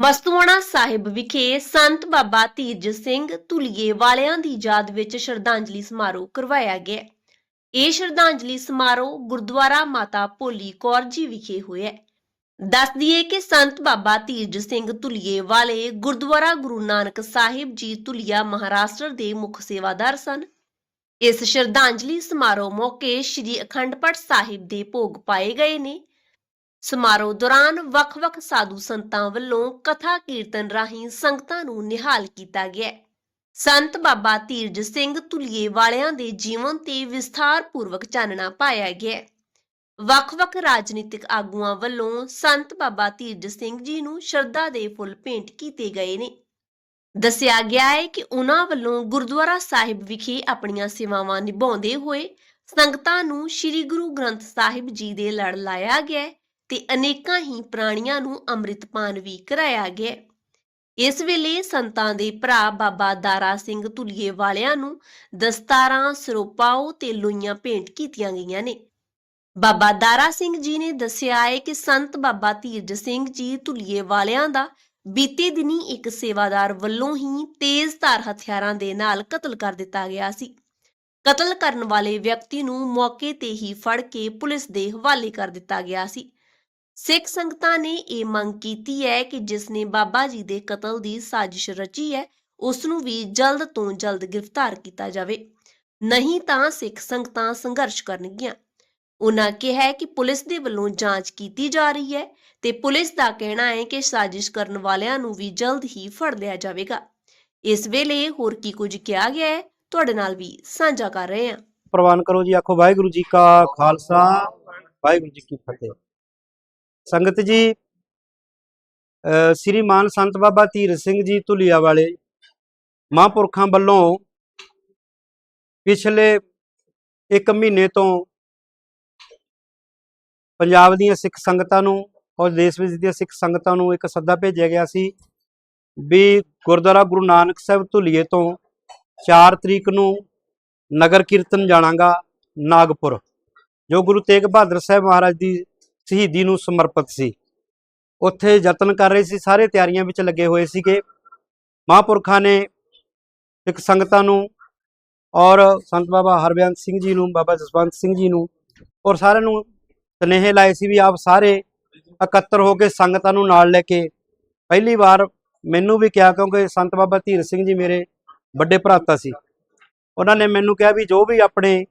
ਮਸਤੂਆਣਾ ਸਾਹਿਬ ਵਿਖੇ ਸੰਤ ਬਾਬਾ ਧੀਰਜ ਸਿੰਘ ਧੁਲੀਏ ਵਾਲਿਆਂ ਦੀ ਯਾਦ ਵਿੱਚ ਸ਼ਰਧਾਂਜਲੀ ਸਮਾਰੋਹ ਕਰਵਾਇਆ ਗਿਆ। ਇਹ ਸ਼ਰਧਾਂਜਲੀ ਸਮਾਰੋਹ ਗੁਰਦੁਆਰਾ ਮਾਤਾ ਭੋਲੀ ਕੌਰ ਜੀ ਵਿਖੇ ਹੋਇਆ। ਦੱਸ ਦਈਏ ਕਿ ਸੰਤ ਬਾਬਾ ਧੀਰਜ ਸਿੰਘ ਧੁਲੀਏ ਵਾਲੇ ਗੁਰਦੁਆਰਾ ਗੁਰੂ ਨਾਨਕ ਸਾਹਿਬ ਜੀ ਧੁਲੀਆ ਮਹਾਰਾਸ਼ਟਰ ਦੇ ਮੁੱਖ ਸੇਵਾਦਾਰ ਸਨ। ਇਸ ਸ਼ਰਧਾਂਜਲੀ ਸਮਾਰੋਹ ਮੌਕੇ ਸ੍ਰੀ ਅਖੰਡ ਪਾਠ ਸਾਹਿਬ ਦੇ ਭੋਗ ਪਾਏ ਗਏ ਨੇ। ਸਮਾਰੋਹ ਦੌਰਾਨ ਵੱਖ-ਵੱਖ ਸਾਧੂ ਸੰਤਾਂ ਵੱਲੋਂ ਕਥਾ ਕੀਰਤਨ ਰਾਹੀਂ ਸੰਗਤਾਂ ਨੂੰ ਨਿਹਾਲ ਕੀਤਾ ਗਿਆ। ਸੰਤ ਬਾਬਾ ਧੀਰਜ ਸਿੰਘ ਧੁਲੀਏ ਵਾਲਿਆਂ ਦੇ ਜੀਵਨ ਤੇ ਵਿਸਥਾਰ ਪੂਰਵਕ ਚਾਨਣਾ ਪਾਇਆ ਗਿਆ। ਵੱਖ-ਵੱਖ ਰਾਜਨੀਤਿਕ ਆਗੂਆਂ ਵੱਲੋਂ ਸੰਤ ਬਾਬਾ ਧੀਰਜ ਸਿੰਘ ਜੀ ਨੂੰ ਸ਼ਰਧਾ ਦੇ ਫੁੱਲ ਭੇਂਟ ਕੀਤੇ ਗਏ ਨੇ। ਦੱਸਿਆ ਗਿਆ ਹੈ ਕਿ ਉਹਨਾਂ ਵੱਲੋਂ ਗੁਰਦੁਆਰਾ ਸਾਹਿਬ ਵਿਖੇ ਆਪਣੀਆਂ ਸੇਵਾਵਾਂ ਨਿਭਾਉਂਦੇ ਹੋਏ ਸੰਗਤਾਂ ਨੂੰ ਸ੍ਰੀ ਗੁਰੂ ਗ੍ਰੰਥ ਸਾਹਿਬ ਜੀ ਦੇ ਲੜ ਲਾਇਆ ਗਿਆ ਤੇ ਅਨੇਕਾਂ ਹੀ ਪ੍ਰਾਣੀਆਂ ਨੂੰ ਅੰਮ੍ਰਿਤਪਾਨ ਵੀ ਕਰਾਇਆ ਗਿਆ। ਇਸ ਵੇਲੇ ਸੰਤਾਂ ਦੇ ਭਰਾ ਬਾਬਾ ਦਾਰਾ ਸਿੰਘ ਧੁਲੀਏ ਵਾਲਿਆਂ ਨੂੰ ਦਸਤਾਰਾਂ, ਸਰੋਪਾਓ ਤੇ ਲੋਈਆਂ ਭੇਂਟ ਕੀਤੀਆਂ ਗਈਆਂ ਨੇ। ਬਾਬਾ ਦਾਰਾ ਸਿੰਘ ਜੀ ਨੇ ਦੱਸਿਆ ਹੈ ਕਿ ਸੰਤ ਬਾਬਾ ਧੀਰਜ ਸਿੰਘ ਜੀ ਧੁਲੀਏ ਵਾਲਿਆਂ ਦਾ ਬੀਤੇ ਦਿਨੀ ਇੱਕ ਸੇਵਾਦਾਰ ਵੱਲੋਂ ਹੀ ਤੇਜ਼ ਧਾਰ ਹਥਿਆਰਾਂ ਦੇ ਨਾਲ ਕਤਲ ਕਰ ਦਿੱਤਾ ਗਿਆ ਸੀ। ਕਤਲ ਕਰਨ ਵਾਲੇ ਵਿਅਕਤੀ ਨੂੰ ਮੌਕੇ ਤੇ ਹੀ ਫੜ ਕੇ ਪੁਲਿਸ ਦੇ ਹਵਾਲੇ ਕਰ ਦਿੱਤਾ ਗਿਆ ਸੀ। ਸਿੱਖ ਸੰਗਤਾਂ ਨੇ ਇਹ ਮੰਗ ਕੀਤੀ ਹੈ ਕਿ ਜਿਸ ਨੇ ਬਾਬਾ ਜੀ ਦੇ ਕਤਲ ਦੀ ਸਾਜ਼ਿਸ਼ ਰਚੀ ਹੈ ਉਸ ਨੂੰ ਵੀ ਜਲਦ ਤੋਂ ਜਲਦ ਗ੍ਰਿਫਤਾਰ ਕੀਤਾ ਜਾਵੇ। ਨਹੀਂ ਤਾਂ ਸਿੱਖ ਸੰਗਤਾਂ ਸੰਘਰਸ਼ ਕਰਨਗੀਆਂ। ਉਨ੍ਹਾਂ ਕਿਹਾ ਕਿ ਪੁਲਿਸ ਦੇ ਵੱਲੋਂ ਜਾਂਚ ਕੀਤੀ ਜਾ ਰਹੀ ਹੈ ਤੇ ਪੁਲਿਸ ਦਾ ਕਹਿਣਾ ਹੈ ਕਿ ਸਾਜ਼ਿਸ਼ ਕਰਨ ਵਾਲਿਆਂ ਨੂੰ ਵੀ ਜਲਦ ਹੀ ਫੜ ਲਿਆ ਜਾਵੇਗਾ। ਇਸ ਵੇਲੇ ਹੋਰ ਕੀ ਕੁਝ ਕਿਹਾ ਗਿਆ ਹੈ, ਤੁਹਾਡੇ ਨਾਲ ਵੀ ਸਾਂਝਾ ਕਰ ਰਹੇ ਹਾਂ। ਪ੍ਰਵਾਨ ਕਰੋ ਜੀ, ਆਖੋ ਵਾਹਿਗੁਰੂ ਜੀ ਕਾ ਖਾਲਸਾ, ਵਾਹਿਗੁਰੂ ਜੀ ਕੀ ਫਤਿਹ। ਸੰਗਤ ਜੀ ਅ, ਸ੍ਰੀ ਮਾਨ ਸੰਤ ਬਾਬਾ ਧੀਰ ਸਿੰਘ ਜੀ ਧੁਲੀਆ ਵਾਲੇ ਮਹਾਂਪੁਰਖਾਂ ਵੱਲੋਂ ਪਿਛਲੇ ਇੱਕ ਮਹੀਨੇ ਤੋਂ ਪੰਜਾਬ ਦੀਆਂ ਸਿੱਖ ਸੰਗਤਾਂ ਨੂੰ ਔਰ ਦੇਸ਼ ਵਿੱਚ ਦੀਆਂ ਸਿੱਖ ਸੰਗਤਾਂ ਨੂੰ ਇੱਕ ਸੱਦਾ ਭੇਜਿਆ ਗਿਆ ਸੀ ਵੀ ਗੁਰਦੁਆਰਾ ਗੁਰੂ ਨਾਨਕ ਸਾਹਿਬ ਧੁਲੀਏ ਤੋਂ 4 ਤਰੀਕ ਨੂੰ ਨਗਰ ਕੀਰਤਨ ਜਾਣਾਗਾ ਨਾਗਪੁਰ ਜੋ ਗੁਰੂ ਤੇਗ ਬਹਾਦਰ ਸਾਹਿਬ ਮਹਾਰਾਜ ਦੀ ਸ਼ਹੀਦੀ ਨੂੰ ਸਮਰਪਿਤ ਸੀ। ਉੱਥੇ ਯਤਨ ਕਰ ਰਹੇ ਸੀ, ਸਾਰੇ ਤਿਆਰੀਆਂ ਵਿੱਚ ਲੱਗੇ ਹੋਏ ਸੀਗੇ। ਮਹਾਂਪੁਰਖਾਂ ਨੇ ਸਿੱਖ ਸੰਗਤਾਂ ਨੂੰ ਔਰ ਸੰਤ ਬਾਬਾ ਹਰਬਿਆਨ ਸਿੰਘ ਜੀ ਨੂੰ, ਬਾਬਾ ਜਸਵੰਤ ਸਿੰਘ ਜੀ ਨੂੰ ਔਰ ਸਾਰਿਆਂ ਨੂੰ ਸਨੇਹ ਲਾਏ ਸੀ ਵੀ ਆਪ ਸਾਰੇ ਇਕੱਤਰ ਹੋ ਕੇ ਸੰਗਤਾਂ ਨੂੰ ਨਾਲ ਲੈ ਕੇ ਪਹਿਲੀ ਵਾਰ ਮੈਨੂੰ ਵੀ ਕਿਹਾ ਕਿਉਂਕਿ ਸੰਤ ਬਾਬਾ ਧੀਰ ਸਿੰਘ ਜੀ ਮੇਰੇ ਵੱਡੇ ਭਰਾਤਾ ਸੀ। ਉਹਨਾਂ ਨੇ ਮੈਨੂੰ ਕਿਹਾ ਵੀ ਜੋ ਵੀ ਆਪਣੇ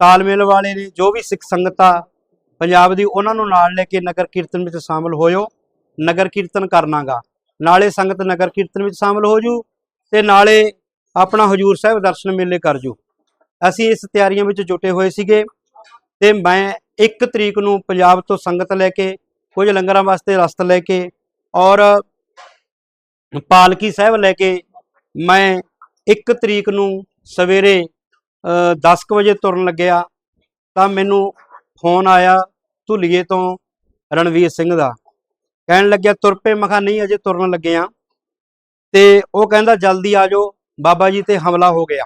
ਤਾਲਮੇਲ ਵਾਲੇ ਨੇ, ਜੋ ਵੀ ਸਿੱਖ ਸੰਗਤਾਂ ਪੰਜਾਬ ਦੀ ਉਹਨਾਂ ਨੂੰ ਨਾਲ ਲੈ ਕੇ ਨਗਰ ਕੀਰਤਨ ਵਿੱਚ ਸ਼ਾਮਲ ਹੋਇਓ, ਨਗਰ ਕੀਰਤਨ ਕਰਨਾਗਾ। ਨਾਲੇ ਸੰਗਤ ਨਗਰ ਕੀਰਤਨ ਵਿੱਚ ਸ਼ਾਮਲ ਹੋ ਜੂ ਤੇ ਨਾਲੇ ਆਪਣਾ ਹਜੂਰ ਸਾਹਿਬ ਦਰਸ਼ਨ ਮੇਲੇ ਕਰ ਜੂ। ਅਸੀਂ ਇਸ ਤਿਆਰੀਆਂ ਵਿੱਚ ਜੁਟੇ ਹੋਏ ਸੀਗੇ ਤੇ ਮੈਂ 1 ਤਰੀਕ ਨੂੰ ਪੰਜਾਬ ਤੋਂ ਸੰਗਤ ਲੈ ਕੇ, ਕੁਝ ਲੰਗਰਾਂ ਵਾਸਤੇ ਰਸਤ ਲੈ ਕੇ ਔਰ ਪਾਲਕੀ ਸਾਹਿਬ ਲੈ ਕੇ ਮੈਂ 1 ਤਰੀਕ ਨੂੰ ਸਵੇਰੇ 10 ਵਜੇ ਤੁਰਨ ਲੱਗਿਆ ਤਾਂ ਮੈਨੂੰ ਫੋਨ ਆਇਆ ਧੁਲੀਏ ਤੋਂ ਰਣਵੀਰ ਸਿੰਘ ਦਾ। ਕਹਿਣ ਲੱਗਿਆ ਤੁਰ ਪਏ। ਮਖਾ ਨਹੀਂ ਅਜੇ ਤੁਰਨ ਲੱਗੇ ਆ। ਤੇ ਉਹ ਕਹਿੰਦਾ ਜਲਦੀ ਆ ਜਾਓ। ਬਾਬਾ ਜੀ ਤੇ ਹਮਲਾ ਹੋ ਗਿਆ।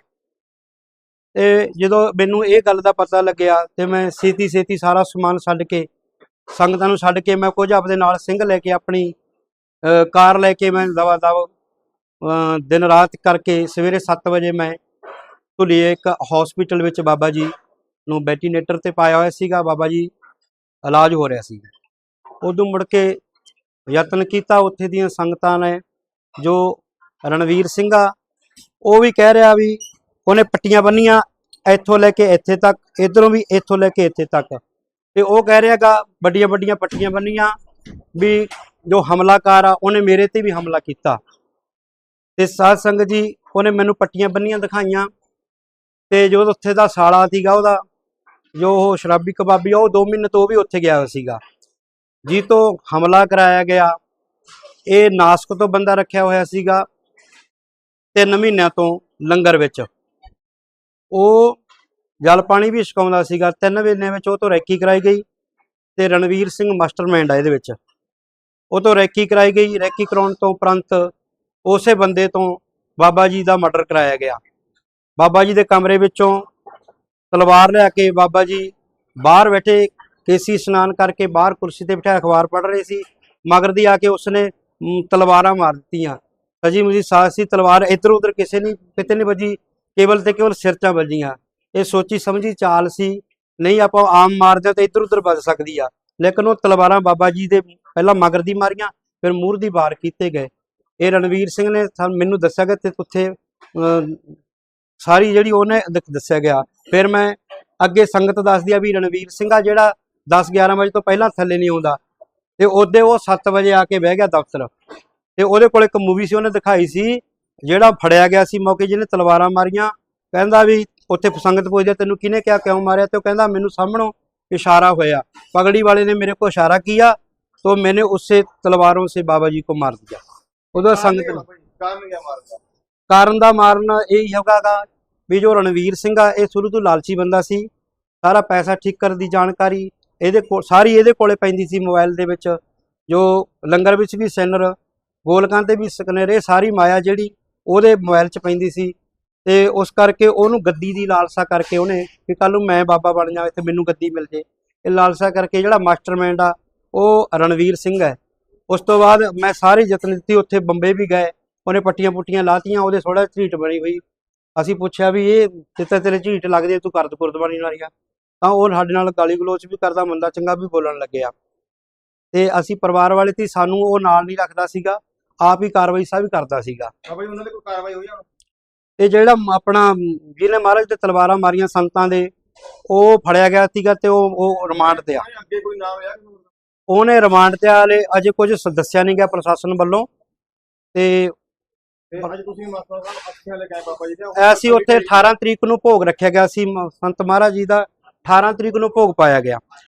ਤੇ ਜਦੋਂ ਮੈਨੂੰ ਇਹ ਗੱਲ ਦਾ ਪਤਾ ਲੱਗਿਆ ਤੇ ਮੈਂ ਛੇਤੀ ਛੇਤੀ ਸਾਰਾ ਸਮਾਨ ਛੱਡ ਕੇ ਸੰਗਤਾਂ ਨੂੰ ਛੱਡ ਕੇ ਮੈਂ ਕੁਝ ਆਪਦੇ ਨਾਲ ਸਿੰਘ ਲੈ ਕੇ ਆਪਣੀ ਅ, ਕਾਰ ਲੈ ਕੇ ਮੈਂ ਦਵਾ ਦਵ ਦਿਨ ਰਾਤ ਕਰਕੇ ਸਵੇਰੇ 7 ਵਜੇ ਮੈਂ ਧੁਲੀਏ ਇੱਕ ਹਸਪੀਟਲ ਵਿੱਚ ਬਾਬਾ ਜੀ ਨੂੰ ਵੈਂਟੀਲੇਟਰ ਤੇ ਪਾਇਆ ਹੋਇਆ ਸੀਗਾ। ਬਾਬਾ ਜੀ ਇਲਾਜ ਹੋ ਰਿਹਾ ਸੀ। ਉਦੋਂ ਮੁੜ ਕੇ ਯਤਨ ਕੀਤਾ, ਉੱਥੇ ਦੀਆਂ ਸੰਗਤਾਂ ਨੇ, ਜੋ ਰਣਵੀਰ ਸਿੰਘ ਆ, ਉਹ ਵੀ ਕਹਿ ਰਿਹਾ ਵੀ ਉਹਨੇ ਪੱਟੀਆਂ ਬੰਨੀਆਂ, ਇੱਥੋਂ ਲੈ ਕੇ ਇੱਥੇ ਤੱਕ, ਇਧਰੋਂ ਵੀ ਇੱਥੋਂ ਲੈ ਕੇ ਇੱਥੇ ਤੱਕ। ਤੇ ਉਹ ਕਹਿ ਰਿਹਾਗਾ ਵੱਡੀਆਂ ਵੱਡੀਆਂ ਪੱਟੀਆਂ ਬੰਨੀਆਂ, ਵੀ ਜੋ ਹਮਲਾਕਾਰ ਆ, ਉਹਨੇ ਮੇਰੇ ਤੇ ਵੀ ਹਮਲਾ ਕੀਤਾ। ਤੇ ਸਾਧ ਸੰਗਤ ਜੀ, ਉਹਨੇ ਮੈਨੂੰ ਪੱਟੀਆਂ ਬੰਨੀਆਂ ਦਿਖਾਈਆਂ, ਤੇ ਜੋ ਉੱਥੇ ਦਾ ਸਾਲਾ ਸੀਗਾ ਉਹਦਾ ਜੋ ਉਹ ਸ਼ਰਾਬੀ ਕਬਾਬੀ ਆ, ਉਹ 2 ਮਹੀਨੇ ਤੋਂ ਉਹ ਵੀ ਉੱਥੇ ਗਿਆ ਸੀਗਾ। ਜੀ ਤੋਂ ਹਮਲਾ ਕਰਾਇਆ ਗਿਆ। ਇਹ ਨਾਸਕ ਤੋਂ ਬੰਦਾ ਰੱਖਿਆ ਹੋਇਆ ਸੀਗਾ 3 ਮਹੀਨਿਆਂ ਤੋਂ ਲੰਗਰ ਵਿੱਚ। ਉਹ ਜਲ ਪਾਣੀ ਵੀ ਛਕਾਉਂਦਾ ਸੀਗਾ। 3 ਮਹੀਨਿਆਂ ਵਿੱਚ ਉਹ ਤੋਂ ਰੈਕੀ ਕਰਾਈ ਗਈ ਤੇ ਰਣਵੀਰ ਸਿੰਘ ਮਾਸਟਰਮਾਈਂਡ ਆ ਇਹਦੇ ਵਿੱਚ। ਉਹ ਤੋਂ ਰੈਕੀ ਕਰਾਈ ਗਈ। ਰੈਕੀ ਕਰਾਉਣ ਤੋਂ ਉਪਰੰਤ ਉਸੇ ਬੰਦੇ ਤੋਂ ਬਾਬਾ ਜੀ ਦਾ ਮਰਡਰ ਕਰਾਇਆ ਗਿਆ। ਬਾਬਾ ਜੀ ਦੇ ਕਮਰੇ ਵਿੱਚੋਂ ਤਲਵਾਰ ਲਿਆ ਕੇ ਬਾਬਾ ਜੀ ਬਾਹਰ ਬੈਠੇ ਕੇਸੀ ਇਸ਼ਨਾਨ ਕਰਕੇ ਬਾਹਰ ਕੁਰਸੀ ਤੇ ਬਿਠਾ ਅਖਬਾਰ ਪੜ੍ਹ ਰਹੇ ਸੀ। ਮਗਰ ਦੀ ਆ ਕੇ ਉਸਨੇ ਤਲਵਾਰਾਂ ਮਾਰ ਦਿੱਤੀਆਂ। ਸਜੀ ਮੁਜੀ ਸਾਹ ਤਲਵਾਰ ਇੱਧਰ ਉੱਧਰ ਕਿਸੇ ਨਹੀਂ ਕਿਤੇ ਨਹੀਂ ਵੱਜੀ ਕੇਵਲ ਤੇ ਕੇਵਲ ਸਿਰ 'ਚ ਵੱਜੀਆਂ। ਇਹ ਸੋਚੀ ਸਮਝੀ ਚਾਲ ਸੀ ਨਹੀਂ ਆਪਾਂ ਆਮ ਮਾਰਦੇ ਤਾਂ ਇੱਧਰ ਉੱਧਰ ਵੱਜ ਸਕਦੀ ਆ। ਲੇਕਿਨ ਉਹ ਤਲਵਾਰਾਂ ਬਾਬਾ ਜੀ ਦੇ ਪਹਿਲਾਂ ਮਗਰ ਦੀ ਮਾਰੀਆਂ ਫਿਰ ਮੂਰ ਦੀ ਵਾਰ ਕੀਤੇ ਗਏ। ਇਹ ਰਣਵੀਰ ਸਿੰਘ ਨੇ ਮੈਨੂੰ ਦੱਸਿਆ ਕਿ ਤੇ ਉੱਥੇ ਅਹ, ਸਾਰੀ ਜਿਹੜੀ ਉਹਨੇ ਦ- ਦੱਸਿਆ ਗਿਆ ਫਿਰ ਮੈਂ ਅੱਗੇ ਸੰਗਤ ਦੱਸਦੀ ਆ ਵੀ ਰਣਵੀਰ ਸਿੰਘ ਆ ਜਿਹੜਾ 10 11 ਵਜੇ ਤੋਂ ਪਹਿਲਾਂ ਥੱਲੇ ਨਹੀਂ ਆਉਂਦਾ ਤੇ ਉਹਦੇ ਉਹ 7 ਵਜੇ ਆ ਕੇ ਬਹਿ ਗਿਆ ਦਫ਼ਤਰ ਤੇ ਉਹਦੇ ਕੋਲ ਇੱਕ ਮੂਵੀ ਸੀ ਉਹਨੇ ਦਿਖਾਈ ਸੀ ਜਿਹੜਾ ਫੜਿਆ ਗਿਆ ਸੀ ਮੌਕੇ ਜਿਹਨੇ ਤਲਵਾਰਾਂ ਮਾਰੀਆਂ ਕਹਿੰਦਾ ਵੀ ਉੱਥੇ ਸੰਗਤ ਪੁੱਛਦੇ ਤੈਨੂੰ ਕਿਹਨੇ ਕਿਹਾ ਕਿਉਂ ਮਾਰਿਆ ਤੇ ਉਹ ਕਹਿੰਦਾ ਮੈਨੂੰ ਸਾਹਮਣੋਂ ਇਸ਼ਾਰਾ ਹੋਇਆ ਪਗੜੀ ਵਾਲੇ ने मेरे को इशारा किया तो मैंने उससे तलवारों से बाबा जी को मार दिया ਉਦੋਂ ਸੰਗਤ ਨੇ ਕਾਰਨ ਕਿਆ ਮਾਰਦਾ ਕਾਰਨ ਦਾ ਮਾਰਨ ਇਹ ਹੈਗਾਗਾ ਵੀ ਜੋ ਰਣਵੀਰ ਸਿੰਘ ਆ, ਇਹ ਸ਼ੁਰੂ ਤੋਂ ਲਾਲਚੀ ਬੰਦਾ ਸੀ। ਸਾਰਾ ਪੈਸਾ ਠੀਕ ਕਰਨ ਦੀ ਜਾਣਕਾਰੀ ਇਹਦੇ ਕੋਲ ਸਾਰੀ ਇਹਦੇ ਕੋਲੇ ਪੈਂਦੀ ਸੀ ਮੋਬਾਈਲ ਦੇ ਵਿੱਚ। ਜੋ ਲੰਗਰ ਵਿੱਚ ਵੀ ਸੈਨਰ, ਗੋਲਕਾਂ ਤੇ ਵੀ ਸਕਨਰ ਇਹ ਸਾਰੀ ਮਾਇਆ ਜਿਹੜੀ ਉਹਦੇ ਮੋਬਾਈਲ 'ਚ ਪੈਂਦੀ ਸੀ। ਤੇ ਉਸ ਕਰਕੇ ਉਹਨੂੰ ਗੱਦੀ ਦੀ ਲਾਲਸਾ ਕਰਕੇ ਉਹਨੇ ਕਿ ਕੱਲ ਨੂੰ ਮੈਂ ਬਾਬਾ ਬਣ ਜਾਵਾਂ ਤੇ ਮੈਨੂੰ ਗੱਦੀ ਮਿਲ ਜੇ। ਇਹ ਲਾਲਸਾ ਕਰਕੇ ਜਿਹੜਾ ਮਾਸਟਰਮਾਈਂਡ ਆ, ਉਹ ਰਣਵੀਰ ਸਿੰਘ ਹੈ। ਉਸ ਤੋਂ ਬਾਅਦ ਮੈਂ ਸਾਰੇ ਯਤਨ ਦਿੱਤੀ, ਉੱਥੇ ਬੰਬੇ ਵੀ ਗਏ। ਉਹਨੇ ਪੱਟੀਆਂ ਪੁੱਟੀਆਂ ਲਾਤੀਆਂ ਉਹਦੇ ਥੋੜਾ ਝੀਟ ਬਣੀ ਹੋਈ। ਅਸੀਂ ਪੁੱਛਿਆ ਵੀ ਇਹ ਜਿੱਤੇ ਤੇਰੇ ਝੀਟ ਲੱਗਦੀ ਤੂੰ ਕਰਦ ਗੁਰਦਵਾਨੀ ਵਾਲੀਆਂ ਤਾਂ ਉਹ ਸਾਡੇ ਨਾਲ ਗਾਲੀ ਗਲੋਚ ਵੀ ਕਰਦਾ ਮੰਦਾ ਚੰਗਾ ਵੀ ਬੋਲਣ ਲੱਗਿਆ। ਤੇ ਅਸੀਂ ਪਰਿਵਾਰ ਵਾਲੇ ਤੇ ਸਾਨੂੰ ਉਹ ਨਾਲ ਨਹੀਂ ਰੱਖਦਾ ਸੀਗਾ ਆਪ ਹੀ ਕਾਰਵਾਈ ਸਭ ਕਰਦਾ ਸੀਗਾ। ਆ ਬਈ ਉਹਨਾਂ ਦੇ ਕੋਈ ਕਾਰਵਾਈ ਹੋਈ ਆ ਤੇ ਜਿਹੜਾ ਆਪਣਾ ਜਿਹਨੇ ਮਹਾਰਾਜ ਤੇ ਤਲਵਾਰਾਂ ਮਾਰੀਆਂ ਸੰਤਾਂ ਦੇ ਉਹ ਫੜਿਆ ਗਿਆ ਸੀਗਾ ਤੇ ਉਹ ਉਹ ਰਿਮਾਂਡ ਤੇ ਆ। ਅੱਗੇ ਕੋਈ ਨਾਮ ਉਹਨੇ ਰਿਮਾਂਡ ਤੇ ਆਲੇ ਅਜੇ ਕੁਝ ਦੱਸਿਆ ਨਹੀਂ ਗਿਆ ਪ੍ਰਸ਼ਾਸਨ ਵੱਲੋਂ। ਤੇ ਤੇ ਅੱਜ ਤੁਸੀਂ ਮਾਸਟਰ ਸਾਹਿਬ ਅੱਖੀਆਂ ਲੈ ਕੇ ਬਾਬਾ ਜੀ ਦੇ ਅਸੀਂ ਉੱਥੇ 18 ਤਰੀਕ ਨੂੰ ਭੋਗ ਰੱਖਿਆ ਗਿਆ ਸੀ ਮ- ਸੰਤ ਮਹਾਰਾਜ ਜੀ ਦਾ। 18 ਤਰੀਕ ਨੂੰ ਭੋਗ ਪਾਇਆ ਗਿਆ।